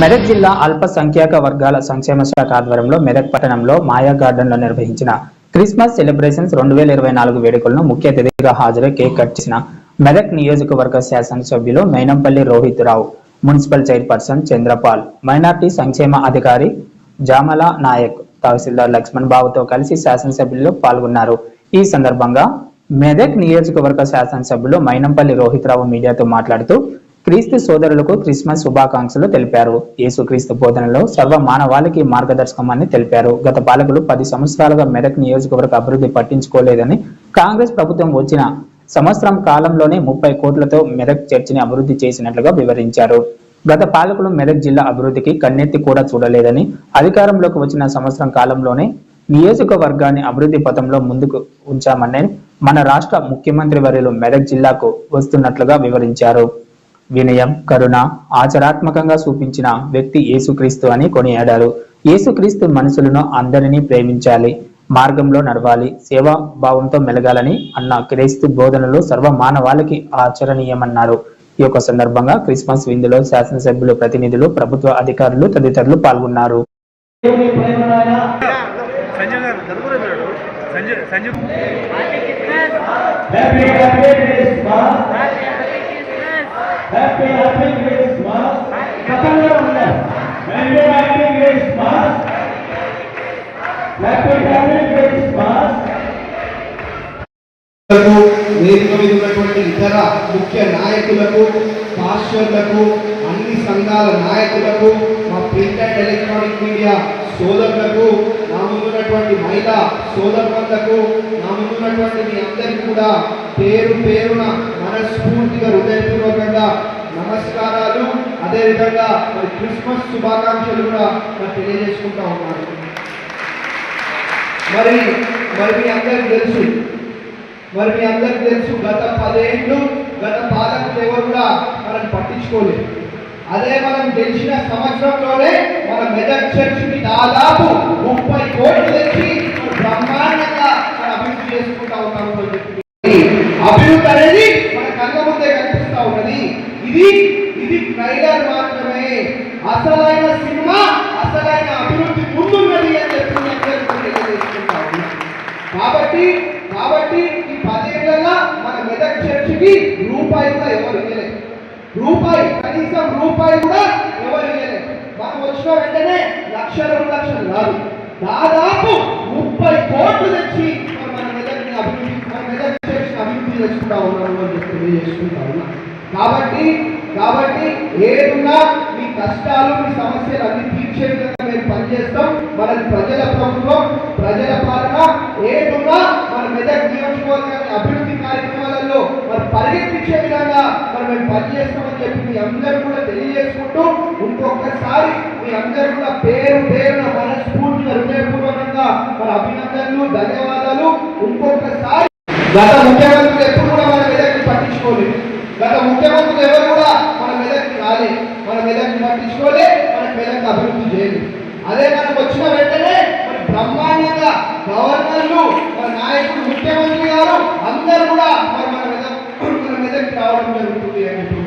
మెదక్ జిల్లా అల్పసంఖ్యాక వర్గాల సంక్షేమ శాఖ ఆధ్వర్యంలో మెదక్ పట్టణంలో మాయా గార్డెన్లో నిర్వహించిన క్రిస్మస్ సెలబ్రేషన్స్ రెండు వేల ఇరవై నాలుగు వేడుకలను ముఖ్య అతిథిగా హాజరై కేక్ కట్ చేసిన మెదక్ నియోజకవర్గ శాసనసభ్యులు Mynampally Rohit Rao municipal chairperson Chandrapal minority సంక్షేమ అధికారి జామల నాయక్ తహసీల్దార్ లక్ష్మణ్ బాబుతో కలిసి శాసనసభ్యులు పాల్గొన్నారు. ఈ సందర్భంగా మెదక్ నియోజకవర్గ శాసనసభ్యులు మైనంపల్లి రోహిత్ రావు మీడియాతో మాట్లాడుతూ క్రీస్తు సోదరులకు క్రిస్మస్ శుభాకాంక్షలు తెలిపారు. యేసుక్రీస్తు బోధనలో సర్వ మానవాళికి మార్గదర్శకమని తెలిపారు. గత పాలకులు పది సంవత్సరాలుగా మెదక్ నియోజకవర్గ అభివృద్ధి పట్టించుకోలేదని కాంగ్రెస్ ప్రభుత్వం వచ్చిన సంవత్సరం కాలంలోనే ముప్పై కోట్లతో మెదక్ చర్చిని అభివృద్ధి చేసినట్లుగా వివరించారు. గత పాలకులు మెదక్ జిల్లా అభివృద్ధికి కన్నెత్తి కూడా చూడలేదని అధికారంలోకి వచ్చిన సంవత్సరం కాలంలోనే నియోజకవర్గాన్ని అభివృద్ధి పథంలో ముందుకు ఉంచామని మన రాష్ట్ర ముఖ్యమంత్రి వర్యులు మెదక్ జిల్లాకు వస్తున్నట్లుగా వివరించారు. వినయం కరుణ ఆచరాత్మకంగా చూపించిన వ్యక్తి యేసుక్రీస్తు అని కొనియాడారు. యేసుక్రీస్తు మనుషులను అందరినీ ప్రేమించాలి మార్గంలో నడవాలి సేవా భావంతో మెలగాలని అన్న క్రీస్తు బోధనలు సర్వ మానవాళికి ఆచరణీయమన్నారు. ఈ యొక్క సందర్భంగా క్రిస్మస్ విందులో శాసనసభ్యులు ప్రతినిధులు ప్రభుత్వ అధికారులు తదితరులు పాల్గొన్నారు. సంజయ్ గారు నలుగురు ఉన్నాడు Sanjay Sanjay happy happy Christmas happy happy ఉన్నారు happy happy Christmas happy happy క్రిస్మస్లకు, వేదిక మీద ఉన్నటువంటి ఇతర ముఖ్య నాయకులకు పాస్టర్లకు అన్ని సంఘాల నాయకులకు మా ప్రింట్ అండ్ ఎలక్ట్రానిక్ మీడియా సోదరులకు నా ముందున్నటువంటి మహిళా సోదరులకు నా ముందున్నటువంటి మీ అందరికీ కూడా పేరు పేరున మనస్ఫూర్తిగా హృదయపూర్వకంగా నమస్కారాలు. అదేవిధంగా మరి క్రిస్మస్ శుభాకాంక్షలు కూడా మరి తెలియజేసుకుంటా ఉన్నాను. మరి మరి మీ అందరికీ తెలుసు. మరి మీ అందరికీ తెలుసు గత పదేళ్ళు గత పాలకులు ఎవరు కూడా మనల్ని పట్టించుకోలేదు. అదే మనం గెలిచిన సంవత్సరంలోనే మన మెదక్ చర్చికి దాదాపు ముప్పై కోట్లు తెచ్చి బ్రహ్మాండంగా మన అభివృద్ధి చేసుకుంటా ఉన్నాము చెప్పి. అభివృద్ధి అనేది మన కళ్ళ ముందే కనిపిస్తా ఉన్నది. ఇది ఇది ట్రైలర్ మాత్రమే. అసలైన సినిమా అసలైన అభివృద్ధి ముందున్నది అని చెప్పి కాబట్టి కాబట్టి ఈ పదేళ్ళలో మన మెదక్ చర్చికి రూపాయి కూడా ఎవరు ఇవ్వలేదు. రూపాయి కనీసం రూపాయి కూడా ఎవరు ఇవ్వలేదు. మనం వచ్చిన వెంటనే లక్ష రెండు లక్షలు కాదు దాదాపు ముప్పై కోట్లు తెచ్చి మన మెదక్ని అభివృద్ధి మన మెదక్ అభివృద్ధి చేసుకుంటా ఉన్నాము అని చెప్పి తెలియజేసుకుంటా కాబట్టి కాబట్టి ఏదున్నా మీ కష్టాలు మీ సమస్యలు అన్ని తీర్చే విధంగా మేము పనిచేస్తాం. మనది ప్రజల ప్రభుత్వం ప్రజల పాలన ఏదున్నా మన మెదక్ నియోజకవర్గాన్ని అభివృద్ధి కార్యక్రమాలలో మరి పరిగెత్తించే విధంగా మరి మేము పనిచేస్తామని చెప్పి మీ అందరూ కూడా తెలియజేసుకుంటూ ఇంకొకసారి మీ అందరూ కూడా పేరు పేరున మనస్ఫూర్తిగా హృదయపూర్వకంగా మన అభినందనలు ధన్యవాదాలు. ఇంకొకసారి గత ముఖ్యమంత్రులు ఎప్పుడు కూడా మన మెదక్ని పట్టించుకోలేదు. గత ముఖ్యమంత్రులు ఎవరు కూడా మన మెదక్కి రాలే. మన మెదక్ని పట్టించుకోలే మన మెదక్ అభివృద్ధి చేయలేదు. అదే మనకు వచ్చిన వెంటనే మరి బ్రహ్మాండంగా గవర్నర్లు మన నాయకులు ముఖ్యమంత్రి గారు అందరూ కూడా మరి మన మెదక్ మన మెదక్కి రావడం జరుగుతుంది అని చెప్పి